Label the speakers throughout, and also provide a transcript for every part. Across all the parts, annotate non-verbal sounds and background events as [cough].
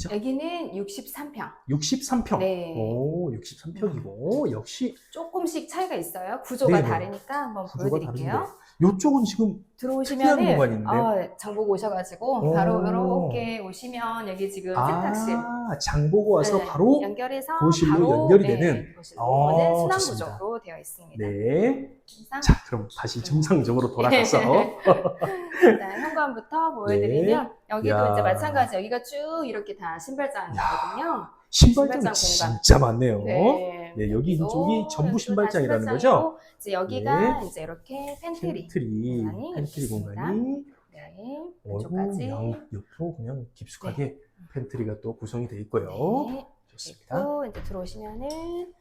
Speaker 1: 있죠?
Speaker 2: 여기는 63평.
Speaker 1: 63평.
Speaker 2: 네.
Speaker 1: 오, 63평이고 역시
Speaker 2: 조금씩 차이가 있어요. 구조가
Speaker 1: 네네.
Speaker 2: 다르니까 한번
Speaker 1: 구조가
Speaker 2: 보여드릴게요.
Speaker 1: 이쪽은 지금
Speaker 2: 들어오시면
Speaker 1: 공간인데?
Speaker 2: 어, 장보고 오셔가지고
Speaker 1: 오.
Speaker 2: 바로 이렇게 오시면 여기 지금 세탁실
Speaker 1: 아, 장 보고 와서
Speaker 2: 네,
Speaker 1: 바로
Speaker 2: 연결해서
Speaker 1: 거실로
Speaker 2: 바로
Speaker 1: 연결이
Speaker 2: 네,
Speaker 1: 되는?
Speaker 2: 거실로
Speaker 1: 어,
Speaker 2: 이거는 순환
Speaker 1: 좋습니다.
Speaker 2: 구조로 되어 있습니다.
Speaker 1: 네.
Speaker 2: 항상
Speaker 1: 자, 그럼 다시 정상적으로 돌아가서 [laughs] [laughs]
Speaker 2: 일단 현관부터 보여드리면 여기도
Speaker 1: 네. 야.
Speaker 2: 이제 마찬가지 여기가 쭉 이렇게 다 신발장이거든요.
Speaker 1: 신발장이
Speaker 2: 신발장
Speaker 1: 진짜 많네요.
Speaker 2: 네.
Speaker 1: 네, 여기
Speaker 2: 여기도
Speaker 1: 이쪽이 전부
Speaker 2: 여기도 다
Speaker 1: 신발장이라는 거죠?
Speaker 2: 이제 여기가
Speaker 1: 네.
Speaker 2: 이제 이렇게 팬트리.
Speaker 1: 팬트리,
Speaker 2: 공간이
Speaker 1: 팬트리. 공간이
Speaker 2: 네.
Speaker 1: 양 옆으로 그냥 깊숙하게 팬트리가 또 구성이 되어 있고요.
Speaker 2: 네.
Speaker 1: 좋습니다.
Speaker 2: 이제 들어오시면은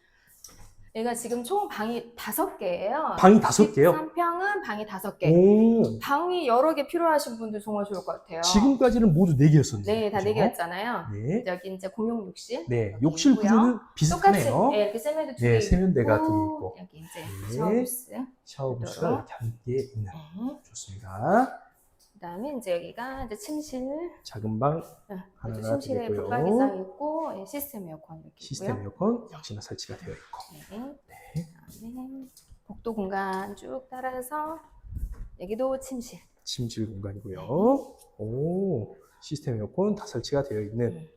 Speaker 2: 얘가 지금 총 방이 다섯 개예요.
Speaker 1: 방이 다섯 개요?
Speaker 2: 3평은 방이 다섯 개.
Speaker 1: 오,
Speaker 2: 방이 여러 개 필요하신 분들 정말 좋을 것 같아요.
Speaker 1: 지금까지는 모두 네 개였었네요.
Speaker 2: 네, 다 네
Speaker 1: 그죠?
Speaker 2: 개였잖아요.
Speaker 1: 네.
Speaker 2: 여기 이제 공용 욕실.
Speaker 1: 네,
Speaker 2: 여기
Speaker 1: 욕실
Speaker 2: 있고요.
Speaker 1: 구조는
Speaker 2: 똑같이
Speaker 1: 비슷하네요.
Speaker 2: 네, 이렇게 세면대 두
Speaker 1: 네,
Speaker 2: 개
Speaker 1: 세면대가
Speaker 2: 있고,
Speaker 1: 두개 있고.
Speaker 2: 여기 이제
Speaker 1: 네.
Speaker 2: 샤워부스.
Speaker 1: 샤워 부스가
Speaker 2: 그대로.
Speaker 1: 이렇게 함께 있는.
Speaker 2: 네.
Speaker 1: 좋습니다.
Speaker 2: 그다음에 이제 여기가 이제 침실.
Speaker 1: 작은 방
Speaker 2: 네,
Speaker 1: 하나가
Speaker 2: 이제 침실에
Speaker 1: 되겠고요.
Speaker 2: 붙박이장 있고 예, 시스템 에어컨 이렇게
Speaker 1: 시스템
Speaker 2: 있고요.
Speaker 1: 에어컨 역시나 설치가 되어 있고.
Speaker 2: 네. 그다음에 복도 공간 쭉 따라서 여기도 침실.
Speaker 1: 침실 공간이고요.
Speaker 2: 네.
Speaker 1: 오, 시스템 에어컨 다 설치가 되어 있는
Speaker 2: 음.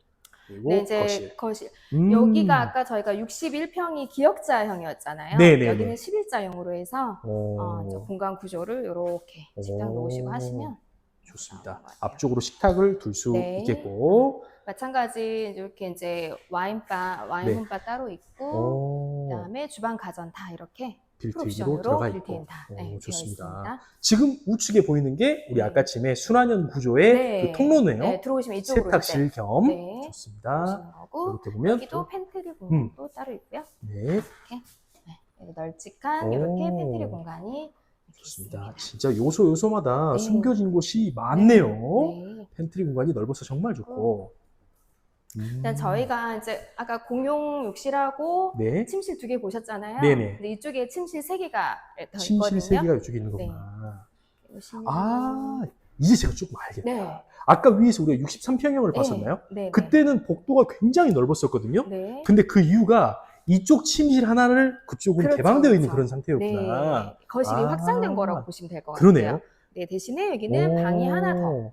Speaker 1: 그리고
Speaker 2: 네, 이제
Speaker 1: 거실.
Speaker 2: 거실.
Speaker 1: 음.
Speaker 2: 여기가 아까 저희가 61평이 기역자형이었잖아요.
Speaker 1: 네네네.
Speaker 2: 여기는 11자형으로 해서
Speaker 1: 오,
Speaker 2: 어, 이제 공간 구조를 이렇게 식당
Speaker 1: 오.
Speaker 2: 놓으시고 하시면
Speaker 1: 좋습니다.
Speaker 2: 같아요.
Speaker 1: 앞쪽으로 식탁을 둘 수
Speaker 2: 네.
Speaker 1: 있겠고.
Speaker 2: 마찬가지 이렇게 이제 와인바, 와인
Speaker 1: 네.
Speaker 2: 홈바 따로 있고
Speaker 1: 오,
Speaker 2: 그다음에 주방 가전 다 이렇게
Speaker 1: 빌트인으로 들어가 있고.
Speaker 2: 다
Speaker 1: 오,
Speaker 2: 네,
Speaker 1: 좋습니다. 지금 우측에 보이는 게 우리
Speaker 2: 네.
Speaker 1: 아까쯤에 순환형 구조의
Speaker 2: 네.
Speaker 1: 그 통로네요.
Speaker 2: 네, 들어오시면 이쪽으로
Speaker 1: 세탁실 겸.
Speaker 2: 네.
Speaker 1: 좋습니다. 이렇게 보면
Speaker 2: 여기도
Speaker 1: 또,
Speaker 2: 팬트리 공간도 따로 있고요.
Speaker 1: 네,
Speaker 2: 여기 널찍한
Speaker 1: 오.
Speaker 2: 이렇게 팬트리 이렇게 좋습니다.
Speaker 1: 진짜 요소 요소마다
Speaker 2: 네.
Speaker 1: 숨겨진 곳이 많네요.
Speaker 2: 네.
Speaker 1: 팬트리 공간이 넓어서 정말 좋고. 음.
Speaker 2: 일단 저희가 이제 아까 공용 욕실하고
Speaker 1: 네,
Speaker 2: 침실 두 개 보셨잖아요.
Speaker 1: 네네.
Speaker 2: 근데 이쪽에 침실 세 개가 더
Speaker 1: 침실 세
Speaker 2: 있거든요.
Speaker 1: 개가 이쪽에 있는
Speaker 2: 네.
Speaker 1: 거구나.
Speaker 2: 보시면-
Speaker 1: 아, 이제 제가 조금 알겠다.
Speaker 2: 네.
Speaker 1: 아까 위에서 우리가 63평형을
Speaker 2: 네.
Speaker 1: 봤었나요?
Speaker 2: 네.
Speaker 1: 그때는 복도가 굉장히 넓었었거든요.
Speaker 2: 네.
Speaker 1: 근데 그 이유가 이쪽 침실 하나를 그쪽은
Speaker 2: 그렇죠,
Speaker 1: 개방되어 있는
Speaker 2: 그렇죠.
Speaker 1: 그런 상태였구나.
Speaker 2: 네. 거실이
Speaker 1: 아,
Speaker 2: 확장된 거라고 보시면 될 것 같아요.
Speaker 1: 그러네요.
Speaker 2: 네, 대신에 여기는 방이 하나 더.
Speaker 1: 오,